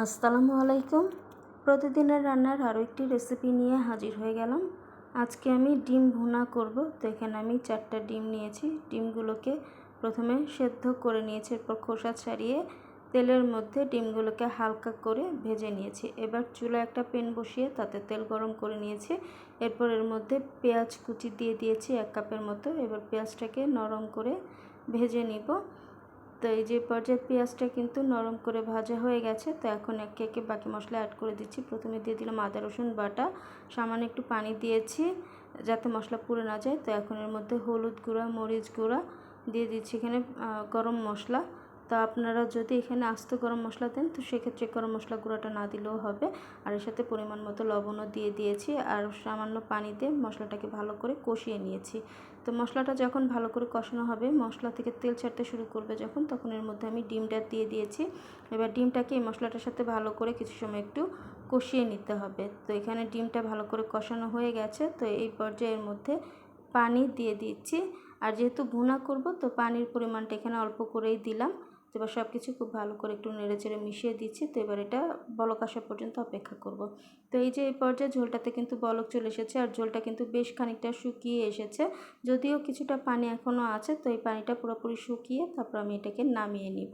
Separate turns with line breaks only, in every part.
আসসালামু আলাইকুম। প্রতিদিনের রান্নার আরও একটি রেসিপি নিয়ে হাজির হয়ে গেলাম। আজকে আমি ডিম ভুনা করব। তো এখানে আমি চারটা ডিম নিয়েছি। ডিমগুলোকে প্রথমে সেদ্ধ করে নিয়েছি, এরপর খোসা ছাড়িয়ে তেলের মধ্যে ডিমগুলোকে হালকা করে ভেজে নিয়েছি। এবার চুলা একটা পেন বসিয়ে তাতে তেল গরম করে নিয়েছি। এরপর এর মধ্যে পেঁয়াজ কুচি দিয়ে দিয়েছি এক কাপের মতো। এবার পেঁয়াজটাকে নরম করে ভেজে নিব। তো এই যে পর্যায়ে পেঁয়াজটা কিন্তু নরম করে ভাজা হয়ে গেছে, তো এখন একে একে বাকি মশলা অ্যাড করে দিচ্ছি। প্রথমে দিয়ে দিলাম আদা, রসুন, বাটা, সামান্য একটু পানি দিয়েছি যাতে মশলা পুড়ে না যায়। তো এখন এর মধ্যে হলুদ গুঁড়া, মরিচ গুঁড়া দিয়ে দিচ্ছি এখানে গরম মশলা। তো আপনারা যদি এখানে আস্ত গরম মশলা দেন, তো সেক্ষেত্রে গরম মশলা গুঁড়োটা না দিলেও হবে। আর এর সাথে পরিমাণ মতো লবণও দিয়ে দিয়েছি আর সামান্য পানি দিয়ে মশলাটাকে ভালো করে কষিয়ে নিয়েছি। তো মশলাটা যখন ভালো করে কষানো হবে, মশলা থেকে তেল ছাড়তে শুরু করবে যখন, তখন এর মধ্যে আমি ডিমটা দিয়ে দিয়েছি। এবার ডিমটাকে এই মশলাটার সাথে ভালো করে কিছু সময় একটু কষিয়ে নিতে হবে। তো এখানে ডিমটা ভালো করে কষানো হয়ে গেছে, তো এই পর্যায়ের মধ্যে পানি দিয়ে দিচ্ছি আর যেহেতু ভুনা করব, তো পানির পরিমাণটা এখানে অল্প করেই দিলাম। তো এবার সব কিছু খুব ভালো করে একটু নেড়েচেড়ে মিশিয়ে দিচ্ছি। তো এবার এটা বলক আসা পর্যন্ত অপেক্ষা করব। তো এই যে এই পর্যায়ে ঝোলটাতে কিন্তু বলক চলে এসেছে আর ঝোলটা কিন্তু বেশ খানিকটা শুকিয়ে এসেছে। যদিও কিছুটা পানি এখনও আছে, তো এই পানিটা পুরোপুরি শুকিয়ে তারপর আমি এটাকে নামিয়ে নিব।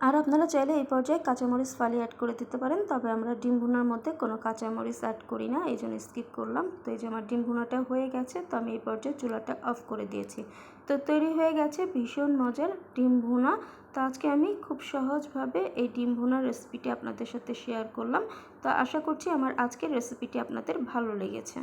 আর আপনারা চাইলে এই পর্যায়ে কাঁচামরিচ ফালি অ্যাড করে দিতে পারেন, তবে আমরা ডিম ভুনার মধ্যে কোনো কাঁচামরিচ অ্যাড করি না, এই জন্য স্কিপ করলাম। তো এই যে আমার ডিম ভুনাটা হয়ে গেছে, তো আমি এই পর্যায়ে চুলাটা অফ করে দিয়েছি। তো তৈরি হয়ে গেছে ভীষণ মজার ডিম ভুনা। তো আজকে আমি খুব সহজভাবে এই ডিম ভুনার রেসিপিটি আপনাদের সাথে শেয়ার করলাম। তো আশা করছি আমার আজকের রেসিপিটি আপনাদের ভালো লেগেছে।